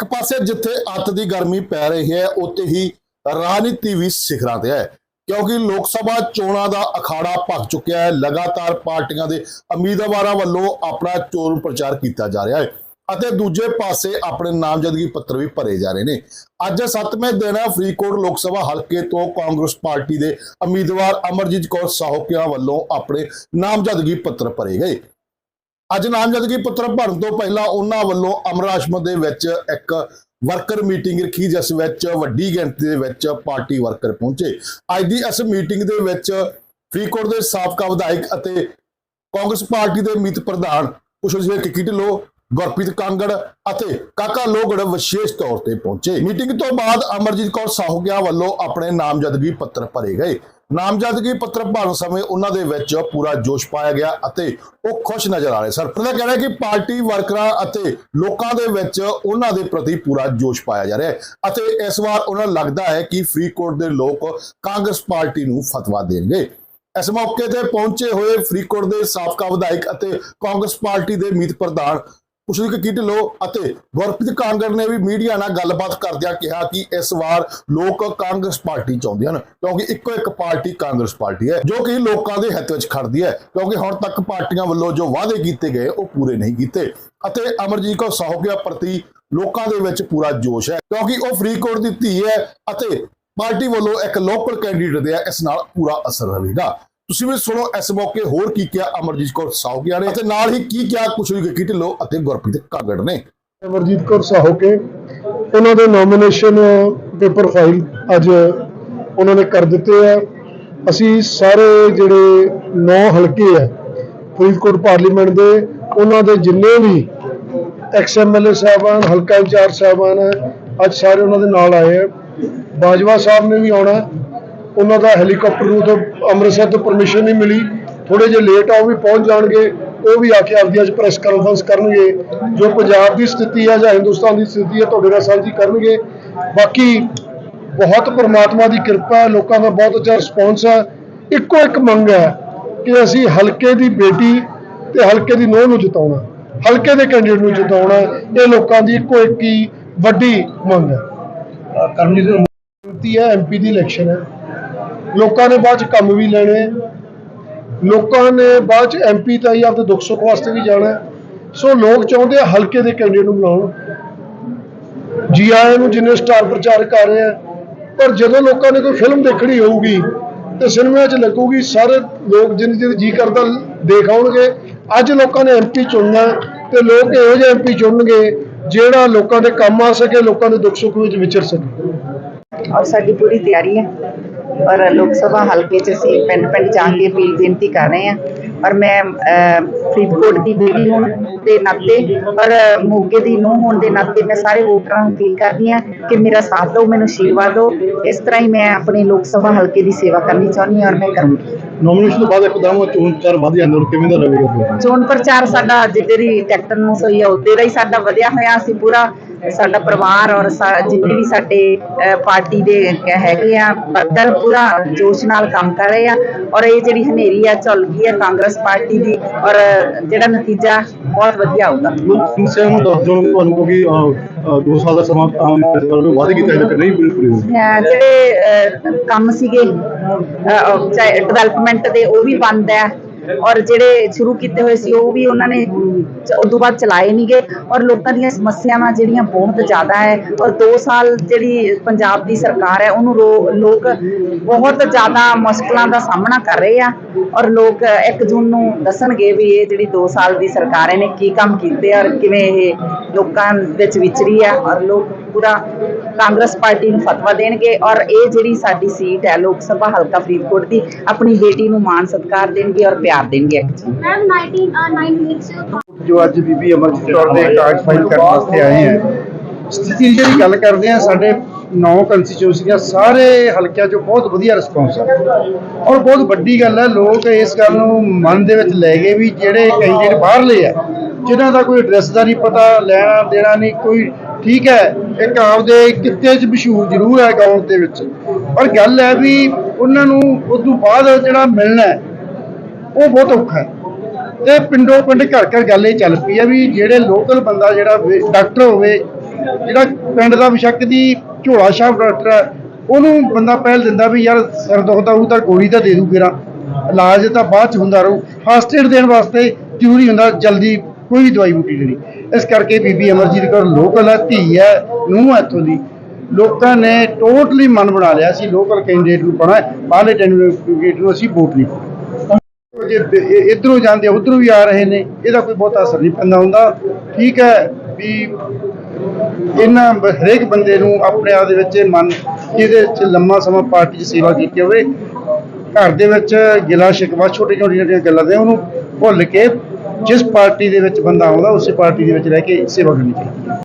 ਇੱਕ ਪਾਸੇ ਜਿੱਥੇ ਅੱਤ ਦੀ ਗਰਮੀ ਪੈ ਰਹੀ ਹੈ, ਉੱਥੇ ਹੀ ਰਾਜਨੀਤੀ ਵੀ ਸਿਖਰਾਂ ਤੇ ਹੈ। ਕਿਉਂਕਿ ਲੋਕ ਸਭਾ ਚੋਣਾਂ ਦਾ ਅਖਾੜਾ ਭਖ ਚੁੱਕਿਆ ਹੈ, ਲਗਾਤਾਰ ਪਾਰਟੀਆਂ ਦੇ ਉਮੀਦਵਾਰਾਂ ਵੱਲੋਂ ਆਪਣਾ ਚੋਣ ਪ੍ਰਚਾਰ ਕੀਤਾ ਜਾ ਰਿਹਾ ਹੈ ਅਤੇ ਦੂਜੇ ਪਾਸੇ ਆਪਣੇ ਨਾਮਜ਼ਦਗੀ ਪੱਤਰ ਵੀ ਭਰੇ ਜਾ ਰਹੇ ਨੇ। ਅੱਜ 7ਵੇਂ ਦਿਨ ਫਰੀਦਕੋਟ ਲੋਕ ਸਭਾ ਹਲਕੇ ਤੋਂ ਕਾਂਗਰਸ ਪਾਰਟੀ ਦੇ ਉਮੀਦਵਾਰ ਅਮਰਜੀਤ ਕੌਰ ਸਾਹੋਕਿਆਂ ਵੱਲੋਂ ਆਪਣੇ ਨਾਮਜ਼ਦਗੀ ਪੱਤਰ ਭਰੇ ਗਏ। ਅੱਜ ਨਾਮਜ਼ਦਗੀ ਪੱਤਰ ਭਰਨ ਤੋਂ ਪਹਿਲਾਂ ਉਹਨਾਂ ਵੱਲੋਂ ਅਮਰ ਦੇ ਵਿੱਚ ਇੱਕ ਵਰਕਰ ਮੀਟਿੰਗ ਰੱਖੀ, ਜਿਸ ਵਿੱਚ ਵੱਡੀ ਗਿਣਤੀ ਦੇ ਵਿੱਚ ਪਾਰਟੀ ਵਰਕਰ ਪਹੁੰਚੇ। ਅੱਜ ਦੀ ਇਸ ਮੀਟਿੰਗ ਦੇ ਵਿੱਚ ਫਰੀਦਕੋਟ ਦੇ ਸਾਬਕਾ ਵਿਧਾਇਕ ਅਤੇ ਕਾਂਗਰਸ ਪਾਰਟੀ ਦੇ ਮੀਤ ਪ੍ਰਧਾਨ ਕੁਸ਼ਲ ਸਿੰਘ ਕਿੱਕੀ ਗੁਰਪ੍ਰੀਤ ਕਾਂਗੜ ਅਤੇ ਕਾਕਾ ਲੋਗੜ ਵਿਸ਼ੇਸ਼ ਤੌਰ ਤੇ ਪਹੁੰਚੇ। ਮੀਟਿੰਗ ਤੋਂ ਬਾਅਦ ਅਮਰਜੀਤ ਕੌਰ ਸਾਹੂਕਿਆਂ ਵੱਲੋਂ ਆਪਣੇ ਨਾਮਜ਼ਦਗੀ ਪੱਤਰ ਭਰੇ ਗਏ। ਨਾਮਜ਼ਦਗੀ ਪੱਤਰ ਭਰਨ ਸਮੇਂ ਉਹਨਾਂ ਦੇ ਵਿੱਚ ਪੂਰਾ ਜੋਸ਼ ਪਾਇਆ ਗਿਆ ਅਤੇ ਉਹ ਖੁਸ਼ ਨਜ਼ਰ ਆ ਰਹੇ ਸਨ। ਉਹਨਾਂ ਦਾ ਕਹਿਣਾ ਹੈ ਕਿ ਪਾਰਟੀ ਵਰਕਰਾਂ ਅਤੇ ਲੋਕਾਂ ਦੇ ਵਿੱਚ ਉਹਨਾਂ ਦੇ ਪ੍ਰਤੀ ਪੂਰਾ ਜੋਸ਼ ਪਾਇਆ ਜਾ ਰਿਹਾ ਹੈ ਅਤੇ ਇਸ ਵਾਰ ਉਹਨਾਂ ਲੱਗਦਾ ਹੈ ਕਿ ਫਰੀਦਕੋਟ ਦੇ ਲੋਕ ਕਾਂਗਰਸ ਪਾਰਟੀ ਨੂੰ ਫਤਵਾ ਦੇਣਗੇ। ਇਸ ਮੌਕੇ ਤੇ ਪਹੁੰਚੇ ਹੋਏ ਫਰੀਦਕੋਟ ਦੇ ਸਾਬਕਾ ਵਿਧਾਇਕ ਅਤੇ ਕਾਂਗਰਸ ਪਾਰਟੀ ਦੇ ਮੀਤ ਪ੍ਰਧਾਨ ਕੁਸ਼ਲਿਕ ਕਿਟਲੋ ਅਤੇ ਗੁਰਪ੍ਰੀਤ ਕਾਂਗੜ ਨੇ ਵੀ ਮੀਡੀਆ ਨਾਲ ਗੱਲਬਾਤ ਕਰਦਿਆਂ ਕਿਹਾ ਕਿ ਇਸ ਵਾਰ ਲੋਕ ਕਾਂਗਰਸ ਪਾਰਟੀ ਚਾਹੁੰਦੇ ਹਨ, ਕਿਉਂਕਿ ਇੱਕੋ ਇੱਕ ਪਾਰਟੀ ਕਾਂਗਰਸ ਪਾਰਟੀ ਹੈ, ਜੋ ਕਿ ਲੋਕਾਂ ਦੇ ਹਿੱਤ ਵਿੱਚ ਖੜਦੀ ਹੈ, ਕਿਉਂਕਿ ਹੁਣ ਤੱਕ ਪਾਰਟੀਆਂ ਵੱਲੋਂ ਜੋ ਵਾਅਦੇ ਕੀਤੇ ਗਏ, ਉਹ ਪੂਰੇ ਨਹੀਂ ਕੀਤੇ। ਅਤੇ ਅਮਰਜੀਤ ਕੌਰ ਸਾਹੋਕਿਆ ਪ੍ਰਤੀ ਲੋਕਾਂ ਦੇ ਵਿੱਚ ਪੂਰਾ ਜੋਸ਼ ਹੈ, ਕਿਉਂਕਿ ਉਹ ਫਰੀਦਕੋਟ ਦੀ ਧੀ ਹੈ ਅਤੇ ਪਾਰਟੀ ਵੱਲੋਂ ਇੱਕ ਲੋਕਲ ਕੈਂਡੀਡੇਟ ਦੇ ਇਸ ਨਾਲ ਪੂਰਾ ਅਸਰ ਰਹੇਗਾ ਤੁਸੀਂ ਵੀ ਸੁਣੋ, ਇਸ ਮੌਕੇ ਹੋਰ ਕੀ ਕਿਹਾ ਅਮਰਜੀਤ ਕੌਰ ਸਾਹੋਕਿਆ ਨੇ ਅਤੇ ਨਾਲ ਹੀ ਕੀ ਕਿਹਾ ਕੁਸ਼ਲ ਗਿੱਕੀ ਢਿੱਲੋਂ ਅਤੇ ਗੁਰਪ੍ਰੀਤ ਕਾਂਗੜ ਨੇ। ਅਮਰਜੀਤ ਕੌਰ ਸਾਹੋ ਉਹਨਾਂ ਦੇ ਨੋਮੀਨੇਸ਼ਨ ਪੇਪਰ ਫਾਈਲ ਅੱਜ ਉਹਨਾਂ ਨੇ ਕਰ ਦਿੱਤੇ ਆ। ਅਸੀਂ ਸਾਰੇ ਜਿਹੜੇ ਨੌ ਹਲਕੇ ਆ, ਫਰੀਦਕੋਟ ਪਾਰਲੀਮੈਂਟ ਦੇ, ਉਹਨਾਂ ਦੇ ਜਿੰਨੇ ਵੀ ਐਕਸ ਐਮਐਲਏ ਸਾਹਿਬਾਨ, ਹਲਕਾ ਇੰਚਾਰਜ ਸਾਹਿਬਾਨ ਹੈ ਅੱਜ ਸਾਰੇ ਉਹਨਾਂ ਦੇ ਨਾਲ ਆਏ ਆ। ਬਾਜਵਾ ਸਾਹਿਬ ਨੇ ਵੀ ਆਉਣਾ ਉਹਨਾਂ ਦਾ ਹੈਲੀਕਾਪਟਰ ਨੂੰ ਤੋਂ ਅੰਮ੍ਰਿਤਸਰ ਤੋਂ ਪਰਮਿਸ਼ਨ ਨਹੀਂ ਮਿਲੀ। ਥੋੜੇ ਜਿਹਾ ਲੇਟ ਆ ਉਹ ਵੀ ਪਹੁੰਚ ਜਾਣਗੇ। ਉਹ ਵੀ ਆ ਕੇ ਆਪਦੀ ਅੱਜ ਪ੍ਰੈਸ ਕਾਨਫਰੰਸ ਕਰਨਗੇ। ਜੋ ਪੰਜਾਬ ਦੀ ਸਥਿਤੀ ਹੈ ਜਾਂ ਹਿੰਦੁਸਤਾਨ ਦੀ ਸਥਿਤੀ ਹੈ ਤੁਹਾਡੇ ਨਾਲ ਸਾਂਝੀ ਕਰਨਗੇ। ਬਾਕੀ ਬਹੁਤ ਪ੍ਰਮਾਤਮਾ ਦੀ ਕਿਰਪਾ ਹੈ ਲੋਕਾਂ ਦਾ ਬਹੁਤ ਅੱਛਾ ਰਿਸਪੌਂਸ ਹੈ। ਇੱਕੋ ਇੱਕ ਮੰਗ ਹੈ ਕਿ ਅਸੀਂ ਹਲਕੇ ਦੀ ਬੇਟੀ ਤੇ ਹਲਕੇ ਦੀ ਨੂੰਹ ਨੂੰ ਜਿਤਾਉਣਾ ਹਲਕੇ ਦੇ ਕੈਂਡੀਡੇਟ ਨੂੰ ਜਿਤਾਉਣਾ ਇਹ ਲੋਕਾਂ ਦੀ ਇੱਕੋ ਇੱਕ ਹੀ ਵੱਡੀ ਮੰਗ ਹੈ। ਕਰਮਜੀਤ ਹੈ ਐਮਪੀ ਦੀ ਇਲੈਕਸ਼ਨ ਹੈ। ਲੋਕਾਂ ਨੇ ਬਾਅਦ ਚ ਕੰਮ ਵੀ ਲੈਣੇ। ਹੈ। ਲੋਕਾਂ ਨੇ ਬਾਅਦ ਚ ਐਮਪੀ ਤਾਈ ਆਪਦੇ ਦੁੱਖ ਸੁੱਖ ਵਾਸਤੇ ਵੀ ਜਾਣਾ। ਸੋ ਲੋਕ ਚਾਹੁੰਦੇ ਆ ਹਲਕੇ ਦੇ ਕੈਂਡੀਡੇਟ ਨੂੰ ਬਣਾਉਣ ਜੀ ਆਇਆਂ ਨੂੰ ਜਿੰਨੇ ਸਟਾਰ ਪ੍ਰਚਾਰਕ ਆ ਰਹੇ ਆ, ਪਰ ਜਦੋਂ ਲੋਕਾਂ ਨੇ ਕੋਈ ਫਿਲਮ ਦੇਖਣੀ ਹੋਊਗੀ, ਤੇ ਸਿਨੇਮਾ 'ਚ ਲੱਗੂਗੀ, ਸਾਰੇ ਲੋਕ ਜਿੰਨੇ ਜਿਹਦੇ ਜੀ ਕਰਦਾ ਦੇਖ ਆਉਣਗੇ। ਅੱਜ ਲੋਕਾਂ ਨੇ ਐਮਪੀ ਚੁਣਨਾ ਹੈ ਤੇ ਲੋਕ ਇਹੋ ਜਿਹੇ ਐਮਪੀ ਚੁਣਨਗੇ, ਜਿਹੜਾ ਲੋਕਾਂ ਦੇ ਕੰਮ ਆ ਸਕੇ, ਲੋਕਾਂ ਦੇ ਦੁੱਖ ਸੁੱਖ ਵਿੱਚ ਵਿਚਰ ਸਕੇ। ਔਰ ਸਾਡੀ ਪੂਰੀ ਤਿਆਰੀ ਹੈ। ਔਰ ਲੋਕ ਸਭਾ ਹਲਕੇ 'ਚ ਅਸੀਂ ਪਿੰਡ ਪਿੰਡ ਜਾਣ ਦੀ ਅਪੀਲ ਬੇਨਤੀ ਕਰ ਰਹੇ ਹਾਂ। ਔਰ ਮੈਂ ਫਰੀਦਕੋਟ ਦੀ ਬੇਟੀ ਹੋਣ ਦੇ ਨਾਤੇ ਔਰ ਮੋਗੇ ਦੀ ਨੂੰਹ ਹੋਣ ਦੇ ਨਾਤੇ ਮੈਂ ਸਾਰੇ ਵੋਟਰਾਂ ਨੂੰ ਅਪੀਲ ਕਰਦੀ ਹਾਂ ਕਿ ਮੇਰਾ ਸਾਥ ਦਿਓ ਮੈਨੂੰ ਆਸ਼ੀਰਵਾਦ ਦਿਓ। ਇਸ ਤਰ੍ਹਾਂ ਹੀ ਮੈਂ ਆਪਣੇ ਲੋਕ ਸਭਾ ਹਲਕੇ ਦੀ ਸੇਵਾ ਕਰਨੀ ਚਾਹੁੰਦੀ ਹਾਂ ਔਰ ਮੈਂ ਕਰੂੰਗੀ। ਨੋਮੀਨੇਸ਼ਨ ਤੋਂ ਬਾਅਦ ਇੱਕਦਮ ਚੋਣ ਪ੍ਰਚਾਰ ਵੱਧ ਜਾਂਦਾ ਔਰ ਕਿਵੇਂ ਦਾ ਰਹੇਗਾ ਚੋਣ ਪ੍ਰਚਾਰ ਸਾਡਾ ਜਿੱਦੇ ਦੀ ਟਿਕਟ ਨੂੰ ਸਹੀ ਹੈ ਉਹਦੇ ਦਾ ਹੀ ਸਾਡਾ ਵਧਿਆ ਹੋਇਆ ਅਸੀਂ ਪੂਰਾ ਸਾਡਾ ਪਰਿਵਾਰ ਔਰ ਜਿੰਨੇ ਵੀ ਸਾਡੇ ਪਾਰਟੀ ਦੇ ਹੈਗੇ ਆ ਵਰਕਰ ਪੂਰਾ ਜੋਸ਼ ਨਾਲ ਕੰਮ ਕਰ ਰਹੇ ਆ ਔਰ ਇਹ ਜਿਹੜੀ ਹਨੇਰੀ ਆ ਝੁੱਲ ਗਈ ਹੈ ਕਾਂਗਰਸ ਪਾਰਟੀ ਦੀ ਔਰ ਜਿਹੜਾ ਨਤੀਜਾ ਬਹੁਤ ਵਧੀਆ ਆਊਗਾ ਸਿੰਘ ਸਾਹਿਬ ਨੂੰ ਦੱਸ ਦਿਓ ਤੁਹਾਨੂੰ ਕਿਉਂਕਿ 2 ਸਾਲ ਦਾ ਸਮਾਂ ਆਮ ਨੂੰ ਵਾਅਦੇ ਕੀਤਾ ਹੈ ਕਿ ਨਹੀਂ ਪੂਰੇ ਪੂਰੇ ਹੋਏ ਅਹ, ਜਿਹੜੇ ਕੰਮ ਸੀਗੇ ਡਿਵੈਲਪਮੈਂਟ ਦੇ ਉਹ ਵੀ ਬੰਦ ਹੈ ਔਰ ਜਿਹੜੇ ਸ਼ੁਰੂ ਕੀਤੇ ਹੋਏ ਸੀ, ਉਹ ਵੀ ਉਹਨਾਂ ਨੇ ਉਸ ਬਾਅਦ ਚਲਾਏ ਨਹੀਂਗੇ ਔਰ ਲੋਕਾਂ ਦੀਆਂ ਸਮੱਸਿਆਵਾਂ ਜਿਹੜੀਆਂ ਬਹੁਤ ਜ਼ਿਆਦਾ ਹੈ, ਔਰ 2 ਸਾਲ ਜਿਹੜੀ ਪੰਜਾਬ ਦੀ ਸਰਕਾਰ ਹੈ, ਉਹਨੂੰ ਰੋ- ਲੋਕ ਬਹੁਤ ਜ਼ਿਆਦਾ ਮੁਸ਼ਕਲਾਂ ਦਾ ਸਾਹਮਣਾ ਕਰ ਰਹੇ ਆ। ਔਰ ਲੋਕ 1 ਜੂਨ ਨੂੰ ਦੱਸਣਗੇ ਵੀ ਇਹ ਜਿਹੜੀ 2 ਸਾਲ ਦੀ ਸਰਕਾਰ ਇਹਨੇ ਕੀ ਕੰਮ ਕੀਤੇ ਔਰ ਕਿਵੇਂ ਇਹ ਲੋਕਾਂ ਵਿੱਚ ਵਿਚਰੀ ਆ। ਔਰ ਲੋਕ ਪੂਰਾ ਕਾਂਗਰਸ ਪਾਰਟੀ ਨੂੰ ਫਤਵਾ ਦੇਣਗੇ ਔਰ ਇਹ ਜਿਹੜੀ ਸਾਡੀ ਸੀਟ ਹੈ ਲੋਕ ਸਭਾ ਹਲਕਾ ਫਰੀਦਕੋਟ ਦੀ ਆਪਣੀ ਬੇਟੀ ਨੂੰ ਮਾਣ ਸਤਿਕਾਰ ਦੇਣਗੇ ਔਰ ਪਿਆਰ ਦੇਣਗੇ मैम 19 nine weeks ਜੋ ਅੱਜ ਬੀਬੀ ਅਮਰਜੀਤ ਕੌਰ ਦੇ ਕਾਗਜ਼ ਫਾਈਲ ਕਰਨ ਵਾਸਤੇ ਆਏ ਹੈ ਸਥਿਤੀ ਦੀ ਜਿਹੜੀ ਗੱਲ ਕਰਦੇ ਆ ਸਾਡੇ ਨੌ ਕੰਸਟੀਚੂਐਂਸੀਆਂ ਸਾਰੇ ਹਲਕਿਆਂ 'ਚੋਂ ਬਹੁਤ ਵਧੀਆ ਰਿਸਪੌਂਸ ਹੈ ਔਰ ਬਹੁਤ ਵੱਡੀ ਗੱਲ ਹੈ ਲੋਕ ਇਸ ਗੱਲ ਨੂੰ ਮਨ ਦੇ ਵਿੱਚ ਲੈ ਗਏ ਵੀ ਜਿਹੜੇ ਕੈਂਡੀਡੇਟ ਬਾਹਰਲੇ ਆ ਜਿਨ੍ਹਾਂ ਦਾ ਕੋਈ ਐਡਰੈਸ ਦਾ ਨਹੀਂ ਪਤਾ ਲੈਣਾ ਦੇਣਾ ਨਹੀਂ ਕੋਈ ਠੀਕ ਹੈ, ਇੱਕ ਆਪਦੇ ਕਿੱਤੇ 'ਚ ਮਸ਼ਹੂਰ ਜ਼ਰੂਰ ਹੈ ਗਾਉਂ ਦੇ ਵਿੱਚ। ਪਰ ਗੱਲ ਹੈ ਵੀ ਉਹਨਾਂ ਨੂੰ ਉਸ ਤੋਂ ਬਾਅਦ ਜਿਹੜਾ ਮਿਲਣਾ ਉਹ ਬਹੁਤ ਔਖਾ ਹੈ। ਤੇ ਪਿੰਡੋਂ ਪਿੰਡ ਘਰ ਘਰ ਗੱਲ ਇਹ ਚੱਲ ਪਈ ਹੈ ਵੀ ਜਿਹੜੇ ਲੋਕਲ ਬੰਦਾ ਜਿਹੜਾ ਡਾਕਟਰ ਹੋਵੇ, ਜਿਹੜਾ ਪਿੰਡ ਦਾ ਬਿਸ਼ੱਕ ਦੀ ਝੋਲਾ ਸ਼ਾਹ ਡਾਕਟਰ ਹੈ, ਉਹਨੂੰ ਬੰਦਾ ਪਹਿਲ ਦਿੰਦਾ ਵੀ ਯਾਰ ਸਿਰ ਦੁਖਦਾ ਉਹ ਤਾਂ ਗੋਲੀ ਤਾਂ ਦੇ ਦੂ ਫੇਰਾ। ਇਲਾਜ ਤਾਂ ਬਾਅਦ ਚ ਹੁੰਦਾ ਰਹੂ। ਫਾਸਟ ਏਡ ਦੇਣ ਵਾਸਤੇ ਜ਼ਰੂਰੀ ਹੁੰਦਾ ਜਲਦੀ ਕੋਈ ਵੀ ਦਵਾਈ ਬੂਟੀ ਦੇਣੀ ਇਸ ਕਰਕੇ ਬੀਬੀ ਅਮਰਜੀਤ ਕੌਰ ਲੋਕਲ ਹੈ ਧੀ ਹੈ, ਨੂੰਹ ਹੈ ਇੱਥੋਂ ਦੀ। ਲੋਕਾਂ ਨੇ ਟੋਟਲੀ ਮਨ ਬਣਾ ਲਿਆ ਸੀ ਲੋਕਲ ਕੈਂਡੀਡੇਟ ਨੂੰ ਪਾਣਾ ਬਾਹਰਲੇ ਕੈਂਡੀਡੇਟ ਨੂੰ ਅਸੀਂ ਵੋਟ ਨਹੀਂ ਪਾਉਣੀ। ਜੇ ਬ- ਇਧਰੋਂ ਜਾਂਦੇ ਉਧਰੋਂ ਵੀ ਆ ਰਹੇ ਨੇ, ਇਹਦਾ ਕੋਈ ਬਹੁਤ ਅਸਰ ਨਹੀਂ ਪੈਂਦਾ ਹੁੰਦਾ। ਠੀਕ ਹੈ ਵੀ ਇਹਨਾਂ ਹਰੇਕ ਬੰਦੇ ਨੂੰ ਆਪਣੇ ਆਪ ਦੇ ਵਿੱਚ ਮਨ ਇਹਦੇ ਚ ਲੰਮਾ ਸਮਾਂ ਪਾਰਟੀ 'ਚ ਸੇਵਾ ਕੀਤੀ ਹੋਵੇ, ਘਰ ਦੇ ਵਿੱਚ ਗਿਲਾ ਸ਼ਿਕਵਾ ਛੋਟੇ ਛੋਟੀਆਂ ਜਿਹੜੀਆਂ ਗੱਲਾਂ ਦੇ ਉਹਨੂੰ ਭੁੱਲ ਕੇ ਜਿਸ ਪਾਰਟੀ ਦੇ ਵਿੱਚ ਬੰਦਾ ਆਉਂਦਾ, ਉਸੇ ਪਾਰਟੀ ਦੇ ਵਿੱਚ ਰਹਿ ਕੇ ਸੇਵਾ ਕਰਨੀ ਚਾਹੀਦੀ ਹੈ।